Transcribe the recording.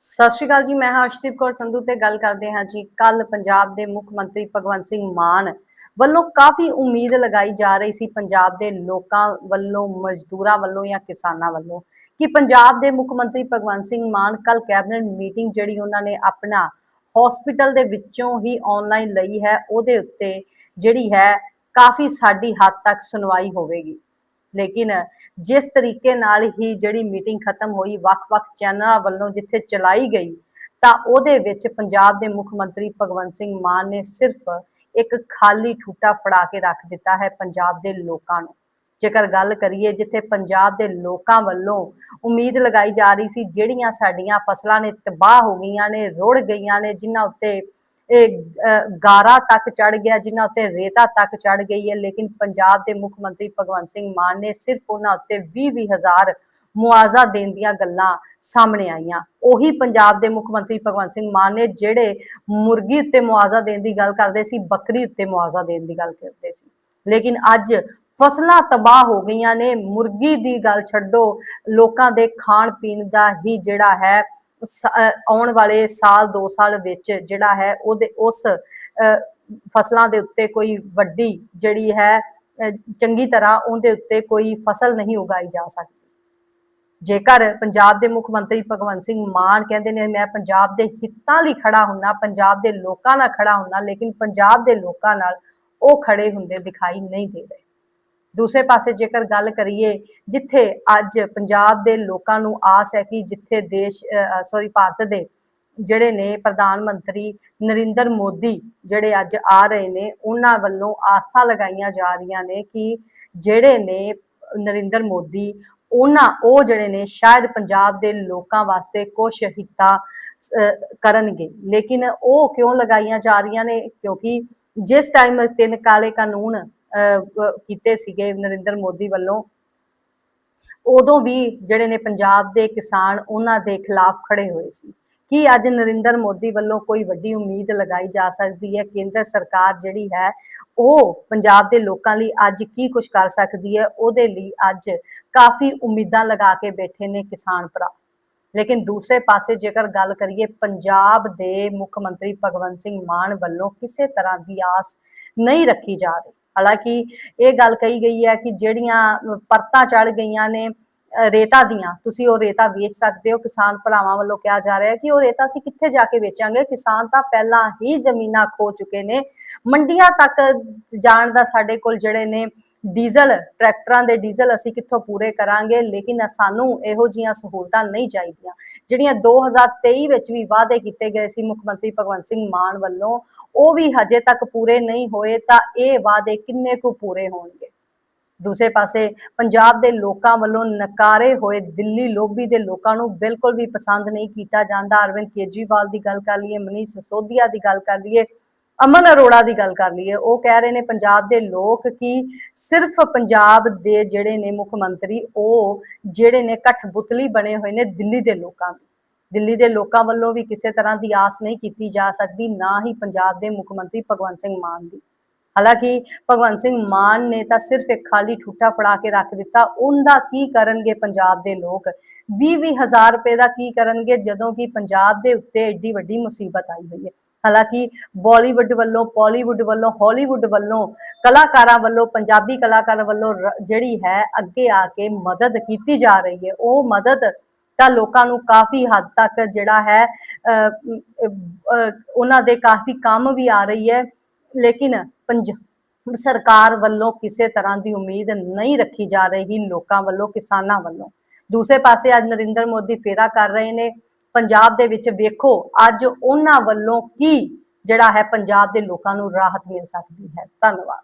ਸਤਿ ਸ਼੍ਰੀ ਅਕਾਲ ਜੀ, ਮੈਂ ਹਾਂ ਅਰਸ਼ਦੀਪ ਕੌਰ ਸੰਧੂ ਤੇ ਗੱਲ ਕਰਦੇ ਹਾਂ ਜੀ ਕੱਲ ਪੰਜਾਬ ਦੇ ਮੁੱਖ ਮੰਤਰੀ ਭਗਵੰਤ ਸਿੰਘ ਮਾਨ ਵੱਲੋਂ ਕਾਫੀ ਉਮੀਦ ਲਗਾਈ ਜਾ ਰਹੀ ਸੀ ਪੰਜਾਬ ਦੇ ਲੋਕਾਂ ਵੱਲੋਂ, ਮਜ਼ਦੂਰਾਂ ਵੱਲੋਂ ਜਾਂ ਕਿਸਾਨਾਂ ਵੱਲੋਂ ਕਿ ਪੰਜਾਬ ਦੇ ਮੁੱਖ ਮੰਤਰੀ ਭਗਵੰਤ ਸਿੰਘ ਮਾਨ ਕੱਲ ਕੈਬਨਿਟ ਮੀਟਿੰਗ ਜਿਹੜੀ ਉਹਨਾਂ ਨੇ ਆਪਣਾ ਹਸਪੀਟਲ ਦੇ ਵਿੱਚੋਂ ਹੀ ਆਨਲਾਈਨ ਲਈ ਹੈ, ਉਹਦੇ ਉੱਤੇ ਜਿਹੜੀ ਹੈ ਕਾਫੀ ਸਾਡੀ ਹੱਦ ਤੱਕ ਸੁਣਵਾਈ ਹੋਵੇਗੀ। ਲੇਕਿਨ ਜਿਸ ਤਰੀਕੇ ਨਾਲ ਹੀ ਜਿਹੜੀ ਮੀਟਿੰਗ ਖਤਮ ਹੋਈ, ਵੱਖ-ਵੱਖ ਚੈਨਲਾਂ ਵੱਲੋਂ ਜਿੱਥੇ ਚਲਾਈ ਗਈ, ਤਾਂ ਉਹਦੇ ਵਿੱਚ ਪੰਜਾਬ ਦੇ ਮੁੱਖ ਮੰਤਰੀ ਭਗਵੰਤ ਸਿੰਘ ਮਾਨ ਨੇ ਸਿਰਫ ਇੱਕ ਖਾਲੀ ਠੂਟਾ ਫੜਾ ਕੇ ਰੱਖ ਦਿੱਤਾ ਹੈ ਪੰਜਾਬ ਦੇ ਲੋਕਾਂ ਨੂੰ। ਜੇਕਰ ਗੱਲ ਕਰੀਏ ਜਿੱਥੇ ਪੰਜਾਬ ਦੇ ਲੋਕਾਂ ਵੱਲੋਂ ਉਮੀਦ ਲਗਾਈ ਜਾ ਰਹੀ ਸੀ, ਜਿਹੜੀਆਂ ਸਾਡੀਆਂ ਫਸਲਾਂ ਨੇ ਤਬਾਹ ਹੋ ਗਈਆਂ ਨੇ, ਰੁੜ ਗਈਆਂ ਨੇ, ਜਿਨ੍ਹਾਂ ਉੱਤੇ ਗਾਰਾ ਤੱਕ ਚੜ ਗਿਆ, ਜਿਨ੍ਹਾਂ ਉੱਤੇ ਰੇਤਾ ਤੱਕ ਚੜ ਗਈ ਹੈ। ਲੇਕਿਨ ਪੰਜਾਬ ਦੇ ਮੁੱਖ ਮੰਤਰੀ ਭਗਵੰਤ ਸਿੰਘ ਮਾਨ ਨੇ ਸਿਰਫ ਉਹਨਾਂ ਉੱਤੇ 20 ਹਜ਼ਾਰ ਮੁਆਵਜ਼ਾ ਦੇਣ ਦੀਆਂ ਗੱਲਾਂ ਸਾਹਮਣੇ ਆਈਆਂ। ਉਹੀ ਪੰਜਾਬ ਦੇ ਮੁੱਖ ਮੰਤਰੀ ਭਗਵੰਤ ਸਿੰਘ ਮਾਨ ਨੇ ਜਿਹੜੇ ਮੁਰਗੀ ਉੱਤੇ ਮੁਆਵਜ਼ਾ ਦੇਣ ਦੀ ਗੱਲ ਕਰਦੇ ਸੀ, ਬੱਕਰੀ ਉੱਤੇ ਮੁਆਵਜ਼ਾ ਦੇਣ ਦੀ ਗੱਲ ਕਰਦੇ ਸੀ। ਲੇਕਿਨ ਅੱਜ ਫਸਲਾਂ ਤਬਾਹ ਹੋ ਗਈਆਂ ਨੇ। ਮੁਰਗੀ ਦੀ ਗੱਲ ਛੱਡੋ, ਲੋਕਾਂ ਦੇ ਖਾਣ ਪੀਣ ਦਾ ਹੀ ਜਿਹੜਾ ਹੈ ਆਉਣ ਵਾਲੇ ਸਾਲ 2 ਸਾਲ ਵਿੱਚ ਜਿਹੜਾ ਹੈ ਉਹਦੇ ਉਸ ਅਹ, ਫਸਲਾਂ ਦੇ ਉੱਤੇ ਕੋਈ ਵੱਡੀ ਜਿਹੜੀ ਹੈ ਚੰਗੀ ਤਰ੍ਹਾਂ ਉਹਦੇ ਉੱਤੇ ਕੋਈ ਫਸਲ ਨਹੀਂ ਉਗਾਈ ਜਾ ਸਕਦੀ। ਜੇਕਰ ਪੰਜਾਬ ਦੇ ਮੁੱਖ ਮੰਤਰੀ ਭਗਵੰਤ ਸਿੰਘ ਮਾਨ ਕਹਿੰਦੇ ਨੇ ਮੈਂ ਪੰਜਾਬ ਦੇ ਹਿੱਤਾਂ ਲਈ ਖੜਾ ਹੁੰਨਾ ਪੰਜਾਬ ਦੇ ਲੋਕਾਂ ਨਾਲ ਖੜਾ ਹੁੰਨਾ ਲੇਕਿਨ ਪੰਜਾਬ ਦੇ ਲੋਕਾਂ ਨਾਲ ਉਹ ਖੜੇ ਹੁੰਦੇ ਦਿਖਾਈ ਨਹੀਂ ਦੇ ਰਹੇ। ਦੂਸਰੇ ਪਾਸੇ ਜੇਕਰ ਗੱਲ ਕਰੀਏ, ਜਿੱਥੇ ਅੱਜ ਪੰਜਾਬ ਦੇ ਲੋਕਾਂ ਨੂੰ ਆਸ ਹੈ ਕਿ ਜਿੱਥੇ ਦੇਸ਼ ਸੌਰੀ ਭਾਰਤ ਦੇ ਜਿਹੜੇ ਨੇ ਪ੍ਰਧਾਨ ਮੰਤਰੀ ਨਰਿੰਦਰ ਮੋਦੀ ਜਿਹੜੇ ਅੱਜ ਆ ਰਹੇ ਨੇ, ਉਹਨਾਂ ਵੱਲੋਂ ਆਸਾਂ ਲਗਾਈਆਂ ਜਾ ਰਹੀਆਂ ਨੇ ਕਿ ਜਿਹੜੇ ਨੇ ਨਰਿੰਦਰ ਮੋਦੀ, ਉਹਨਾਂ, ਉਹ ਜਿਹੜੇ ਨੇ ਸ਼ਾਇਦ ਪੰਜਾਬ ਦੇ ਲੋਕਾਂ ਵਾਸਤੇ ਕੁਝ ਹਿੱਤਾ ਕਰਨਗੇ। ਲੇਕਿਨ ਉਹ ਕਿਉਂ ਲਗਾਈਆਂ ਜਾ ਰਹੀਆਂ ਨੇ? ਕਿਉਂਕਿ ਜਿਸ ਟਾਈਮ ਤਿੰਨ ਕਾਲੇ ਕਾਨੂੰਨ ਕੀਤੇ ਸੀਗੇ ਨਰਿੰਦਰ ਮੋਦੀ ਵੱਲੋਂ। ਉਦੋਂ ਵੀ ਜਿਹੜੇ ਨੇ ਪੰਜਾਬ ਦੇ ਕਿਸਾਨ ਉਹਨਾਂ ਦੇ ਖਿਲਾਫ ਖੜੇ ਹੋਏ ਸੀ। ਕੀ ਅੱਜ ਨਰਿੰਦਰ ਮੋਦੀ ਵੱਲੋਂ ਕੋਈ ਵੱਡੀ ਉਮੀਦ ਲਗਾਈ ਜਾ ਸਕਦੀ ਹੈ? ਕੇਂਦਰ ਸਰਕਾਰ ਜਿਹੜੀ ਹੈ, ਉਹ ਪੰਜਾਬ ਦੇ ਲੋਕਾਂ ਲਈ ਅੱਜ ਕੀ ਕੁਝ ਕਰ ਸਕਦੀ ਹੈ? ਉਹਦੇ ਲਈ ਅੱਜ ਕਾਫੀ ਉਮੀਦਾਂ ਲਗਾ ਕੇ ਬੈਠੇ ਨੇ ਕਿਸਾਨ ਭਰਾ। ਲੇਕਿਨ ਦੂਸਰੇ ਪਾਸੇ ਜੇਕਰ ਗੱਲ ਕਰੀਏ, ਪੰਜਾਬ ਦੇ ਮੁੱਖ ਮੰਤਰੀ ਭਗਵੰਤ ਸਿੰਘ ਮਾਨ ਵੱਲੋਂ ਕਿਸੇ ਤਰ੍ਹਾਂ ਦੀ ਆਸ ਨਹੀਂ ਰੱਖੀ ਜਾ ਰਹੀ। ਹਾਲਾਂਕਿ ਇਹ ਗੱਲ ਕਹੀ ਗਈ ਹੈ ਕਿ ਜਿਹੜੀਆਂ ਪਰਤਾਂ ਚੜ ਗਈਆਂ ਨੇ ਰੇਤਾ ਦੀਆਂ, ਤੁਸੀਂ ਉਹ ਰੇਤਾ ਵੇਚ ਸਕਦੇ ਹੋ, ਕਿਸਾਨ ਭਰਾਵਾਂ ਵੱਲੋਂ ਕਿਹਾ ਜਾ ਰਿਹਾ ਹੈ ਕਿ ਉਹ ਰੇਤਾ ਅਸੀਂ ਕਿੱਥੇ ਜਾ ਕੇ ਵੇਚਾਂਗੇ? ਕਿਸਾਨ ਤਾਂ ਪਹਿਲਾਂ ਹੀ ਜ਼ਮੀਨਾਂ ਖੋ ਚੁੱਕੇ ਨੇ। ਮੰਡੀਆਂ ਤੱਕ ਜਾਣ ਦਾ ਸਾਡੇ ਕੋਲ ਜਿਹੜੇ ਨੇ ਡੀਜ਼ਲ, ਟਰੈਕਟਰਾਂ ਦੇ ਡੀਜ਼ਲ ਅਸੀਂ ਕਿੱਥੋਂ ਪੂਰੇ ਕਰਾਂਗੇ? ਲੇਕਿਨ ਸਾਨੂੰ ਇਹੋ ਜੀਆਂ ਸਹੂਲਤਾਂ ਨਹੀਂ ਚਾਹੀਦੀਆਂ। ਜਿਹੜੀਆਂ 2023 ਵਿੱਚ ਵੀ ਵਾਅਦੇ ਕੀਤੇ ਗਏ ਸੀ ਮੁੱਖ ਮੰਤਰੀ ਭਗਵੰਤ ਸਿੰਘ ਮਾਨ ਵੱਲੋਂ, ਉਹ ਵੀ ਹਜੇ ਤੱਕ ਪੂਰੇ ਨਹੀਂ ਹੋਏ, ਤਾਂ ਇਹ ਵਾਅਦੇ ਕਿੰਨੇ ਕੁ ਪੂਰੇ ਹੋਣਗੇ? ਦੂਸਰੇ ਪਾਸੇ, ਪੰਜਾਬ ਦੇ ਲੋਕਾਂ ਵੱਲੋਂ ਨਕਾਰੇ ਹੋਏ ਦਿੱਲੀ ਲੋਬੀ ਦੇ ਲੋਕਾਂ ਨੂੰ ਬਿਲਕੁਲ ਵੀ ਪਸੰਦ ਨਹੀਂ ਕੀਤਾ ਜਾਂਦਾ। ਅਰਵਿੰਦ ਕੇਜਰੀਵਾਲ ਦੀ ਗੱਲ ਕਰ ਲਈਏ, ਮਨੀਸ਼ ਸਿਸੋਦੀਆ ਦੀ ਗੱਲ ਕਰ ਲਈਏ ਅਮਨ ਅਰੋੜਾ ਦੀ ਗੱਲ ਕਰ ਲਈਏ, ਉਹ ਕਹਿ ਰਹੇ ਨੇ ਪੰਜਾਬ ਦੇ ਲੋਕ ਕਿ ਸਿਰਫ ਪੰਜਾਬ ਦੇ ਜਿਹੜੇ ਨੇ ਮੁੱਖ ਮੰਤਰੀ, ਉਹ ਜਿਹੜੇ ਨੇ ਕਠਬੁਤਲੀ ਬਣੇ ਹੋਏ ਨੇ ਦਿੱਲੀ ਦੇ ਲੋਕਾਂ ਦੀ। ਦਿੱਲੀ ਦੇ ਲੋਕਾਂ ਵੱਲੋਂ ਵੀ ਕਿਸੇ ਤਰ੍ਹਾਂ ਦੀ ਆਸ ਨਹੀਂ ਕੀਤੀ ਜਾ ਸਕਦੀ, ਨਾ ਹੀ ਪੰਜਾਬ ਦੇ ਮੁੱਖ ਮੰਤਰੀ ਭਗਵੰਤ ਸਿੰਘ ਮਾਨ ਦੀ। ਹਾਲਾਂਕਿ ਭਗਵੰਤ ਸਿੰਘ ਮਾਨ ਨੇ ਤਾਂ ਸਿਰਫ ਇੱਕ ਖਾਲੀ ਠੂਠਾ ਫੜਾ ਕੇ ਰੱਖ ਦਿੱਤਾ, ਉਹਦਾ ਕੀ ਕਰਨਗੇ ਪੰਜਾਬ ਦੇ ਲੋਕ? 20 ਹਜ਼ਾਰ ਰੁਪਏ ਦਾ ਕੀ ਕਰਨਗੇ ਜਦੋਂ ਕਿ ਪੰਜਾਬ ਦੇ ਉੱਤੇ ਏਡੀ ਵੱਡੀ ਮੁਸੀਬਤ ਆਈ ਹੋਈ ਹੈ? ਹਾਲਾਂਕਿ ਬਾਲੀਵੁੱਡ ਵੱਲੋਂ ਪਾਲੀਵੁੱਡ ਵੱਲੋਂ ਹਾਲੀਵੁੱਡ ਵੱਲੋਂ ਕਲਾਕਾਰਾਂ ਵੱਲੋਂ ਪੰਜਾਬੀ ਕਲਾਕਾਰਾਂ ਵੱਲੋਂ ਜਿਹੜੀ ਹੈ ਅੱਗੇ ਆ ਕੇ ਮਦਦ ਕੀਤੀ ਜਾ ਰਹੀ ਹੈ। ਉਹ ਮਦਦ ਤਾਂ ਲੋਕਾਂ ਨੂੰ ਕਾਫੀ ਹੱਦ ਤੱਕ ਜਿਹੜਾ ਹੈ ਅਹ, ਉਹਨਾਂ ਦੇ ਕਾਫੀ ਕੰਮ ਵੀ ਆ ਰਹੀ ਹੈ। ਲੇਕਿਨ ਪੰਜ ਸਰਕਾਰ ਵੱਲੋਂ ਕਿਸੇ ਤਰ੍ਹਾਂ ਦੀ ਉਮੀਦ ਨਹੀਂ ਰੱਖੀ ਜਾ ਰਹੀ ਲੋਕਾਂ ਵੱਲੋਂ ਕਿਸਾਨਾਂ ਵੱਲੋਂ। ਦੂਸਰੇ ਪਾਸੇ ਅੱਜ ਨਰਿੰਦਰ ਮੋਦੀ ਫੇਰਾ ਕਰ ਰਹੇ ਨੇ। ਪੰਜਾਬ ਦੇ ਵਿੱਚ ਵੇਖੋ, ਅੱਜ ਉਹਨਾਂ ਵੱਲੋਂ ਕੀ ਜਿਹੜਾ ਹੈ ਪੰਜਾਬ ਦੇ ਲੋਕਾਂ ਨੂੰ ਰਾਹਤ ਮਿਲ ਸਕਦੀ ਹੈ। ਧੰਨਵਾਦ।